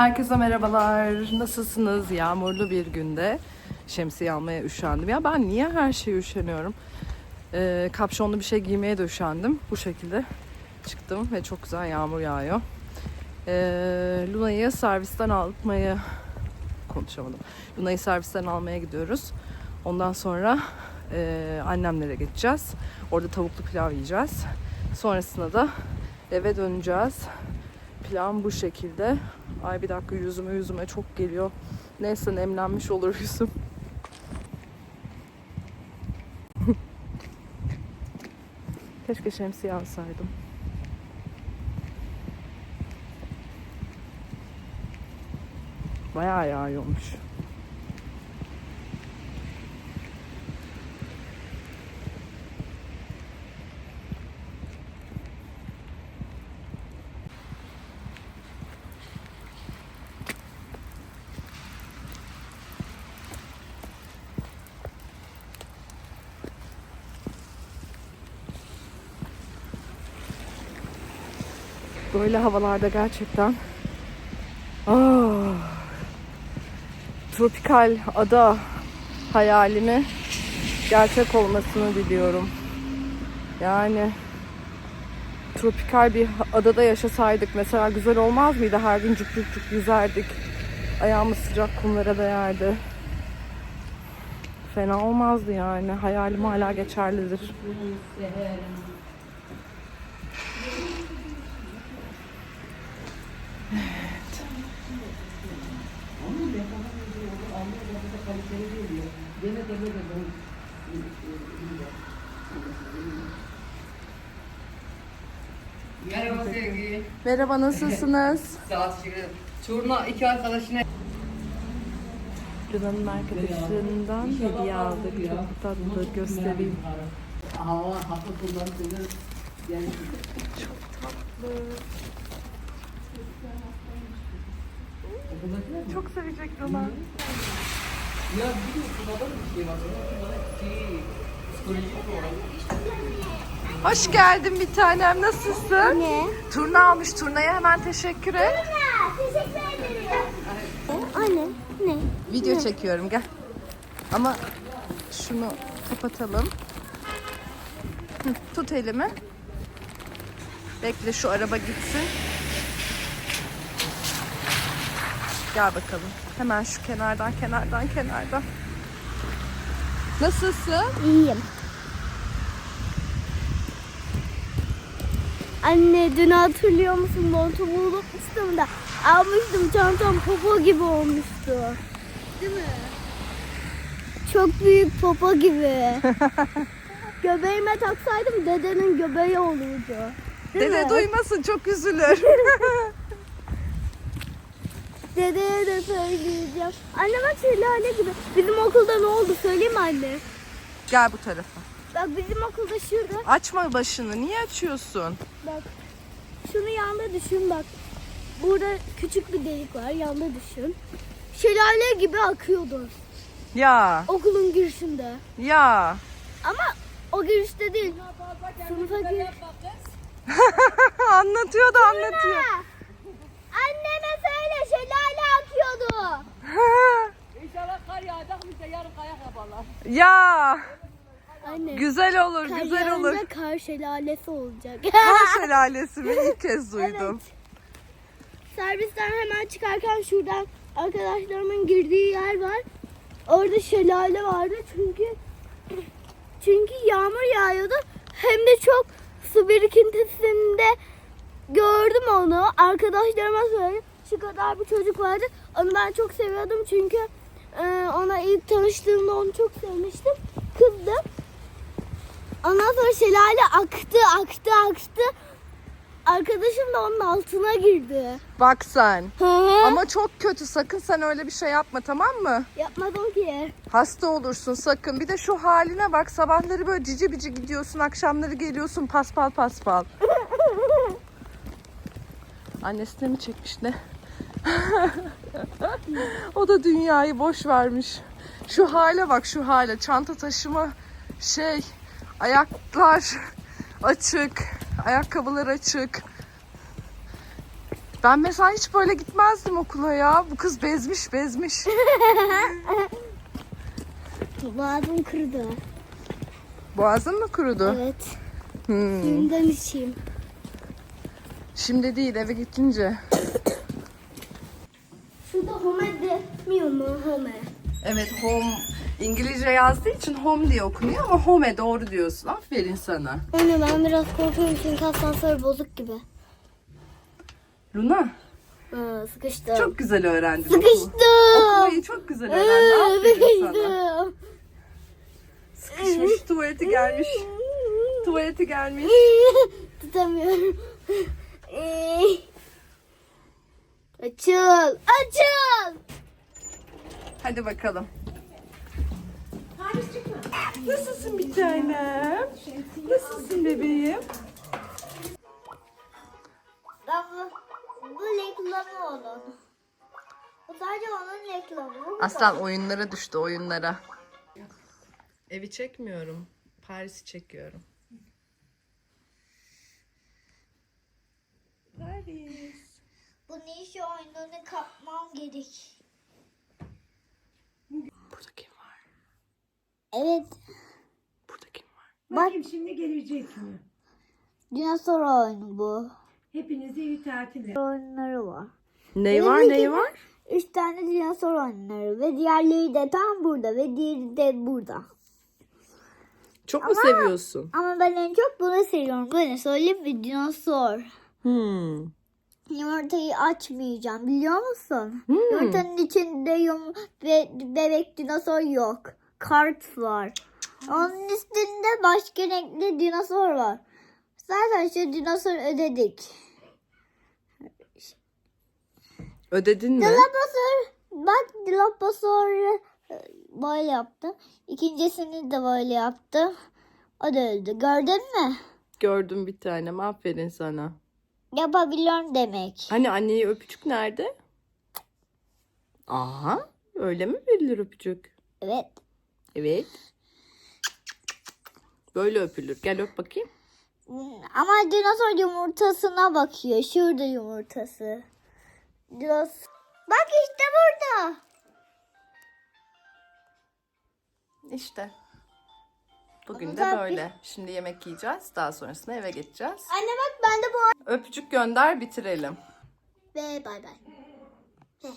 Herkese merhabalar. Nasılsınız? Yağmurlu bir günde şemsiye almaya üşendim. Ya ben niye her şeye üşeniyorum? Ee, kapşonlu bir şey giymeye de üşendim. Bu şekilde çıktım ve çok güzel yağmur yağıyor. Ee, Luna'yı servisten almaya konuşamadım. Luna'yı servisten almaya gidiyoruz. Ondan sonra e, annemlere geçeceğiz. Orada tavuklu pilav yiyeceğiz. Sonrasında da eve döneceğiz. Plan bu şekilde. Ay bir dakika yüzüme yüzüme çok geliyor. Neyse nemlenmiş olur yüzüm. Keşke şemsiye alsaydım. Bayağı yağıyormuş. Böyle havalarda gerçekten ah, tropikal ada hayalimi gerçek olmasını diliyorum. Yani tropikal bir adada yaşasaydık mesela güzel olmaz mıydı? Her gün cuk cuk cuk yüzerdik. Ayağımız sıcak kumlara değerdi. Fena olmazdı yani. Hayalim hala geçerlidir. Merhaba sevgi. Merhaba nasılsınız? Sağ ol teşekkür ederim. Turna iki arkadaşına Luna'nın arkadaşlarından hediye aldık. Çok tatlı göstereyim. hava hafta kullandığı yani Çok sevecek Luna. ya bir de Turna'da da bir şey var. Şey psikolojik olarak Hoş geldin bir tanem. Nasılsın? Ne? Turna almış. Turna'ya hemen teşekkür et. Teşekkür ederim. Anne ne? Video çekiyorum gel. Ama şunu kapatalım. Hı, Tut elimi. Bekle şu araba gitsin. Gel bakalım. Hemen şu kenardan kenardan kenardan. Nasılsın? İyiyim. Anne dün hatırlıyor musun montumu unutmuştum da almıştım çantam popo gibi olmuştu. Değil mi? Çok büyük popo gibi. Göbeğime taksaydım dedenin göbeği olurdu. Değil Dede mi? duymasın çok üzülür. Dedeye de söyleyeceğim. Anne bak şelale gibi. Bizim okulda ne oldu söyleyeyim mi anne? Gel bu tarafa. Bak bizim okulda şurada. Açma başını. Niye açıyorsun? Bak şunu yanda düşün bak. Burada küçük bir delik var yanda düşün. Şelale gibi akıyordu Ya, okulun girişinde. ya. Ama o girişte değil. Sınıfa gir. anlatıyor da anlatıyor. Anneme söyle şelale akıyordu. İnşallah kar yağacakmış da yarın kayak yaparlar. ya, Anne. güzel olur, güzel olur. kar şelalesi olacak. Kar şelalesi mi? İlk kez duydum. Servisten hemen çıkarken şuradan arkadaşlarımın girdiği yer var. Orada şelale vardı çünkü çünkü yağmur yağıyordu. Hem de çok su birikintisinde gördüm onu. Arkadaşlarıma söyledim. Şu kadar bir çocuk vardı. Onu ben çok seviyordum çünkü e, ona ilk tanıştığımda onu çok sevmiştim. Kızdı. Ondan sonra şelale aktı, aktı, aktı. Arkadaşım da onun altına girdi. Bak sen. Hı. Ama çok kötü sakın sen öyle bir şey yapma tamam mı? Yapmadım ki. Hasta olursun sakın. Bir de şu haline bak sabahları böyle cici bici gidiyorsun akşamları geliyorsun paspal paspal. Annesine mi çekmiş ne? o da dünyayı boş vermiş. Şu hale bak şu hale. Çanta taşıma şey ayaklar açık. Ayakkabılar açık. Ben mesela hiç böyle gitmezdim okula ya. Bu kız bezmiş bezmiş. Boğazım kırdı. Boğazın mı kurudu? Evet. Hmm. Suyundan içeyim. Şimdi değil eve gidince. Şurada home demiyor mu home? Evet home İngilizce yazdığı için home diye okunuyor ama home doğru diyorsun. Aferin sana. Anne ben biraz korkuyorum çünkü asansör bozuk gibi. Luna Aa, sıkıştım. çok güzel öğrendin. Sıkıştım. Okumayı çok güzel öğrendin. Aferin sana. Sıkışmış tuvaleti gelmiş. Tuvaleti gelmiş. Tutamıyorum. Açıl. Açıl. Hadi bakalım. Nasılsın bir tanem? Nasılsın bebeğim? Ben bu, bu reklamı onun. Bu sadece onun reklamı. Aslan oyunlara düştü oyunlara. Evi çekmiyorum. Paris'i çekiyorum. Paris. Bu niş oyununu kapmam gerek. Burada kim var? Evet. Burada kim var? Bakayım şimdi gelecek mi? Dinozor oyunu bu. Hepinize iyi tatiller. Oyunları var. Ney var ney var? Üç tane dinozor oyunları ve diğerleri de tam burada ve diğeri de burada. Çok mu seviyorsun? Ama ben en çok bunu seviyorum. Böyle söyleyeyim bir dinozor. Hmm. Yumurtayı açmayacağım biliyor musun? Hmm. Yumurtanın içinde yum ve bebek dinozor yok. Kart var. Onun üstünde başka renkli dinozor var. Zaten şu dinozor ödedik. Ödedin mi? Dilophosaur. Bak Dilophosaur e, böyle yaptım. İkincisini de böyle yaptım. O da öldü. Gördün mü? Gördüm bir tanem. Aferin sana. Yapabiliyorum demek. Hani anneyi öpücük nerede? Aha. Öyle mi verilir öpücük? Evet. Evet. Böyle öpülür. Gel öp bakayım. Ama dinozor yumurtasına bakıyor. Şurada yumurtası. Dinos. Bak işte burada. İşte. Bugün Ama de böyle. Şimdi yemek yiyeceğiz. Daha sonrasında eve geçeceğiz. Anne bak ben de bu. Öpücük gönder bitirelim. Ve bay bay.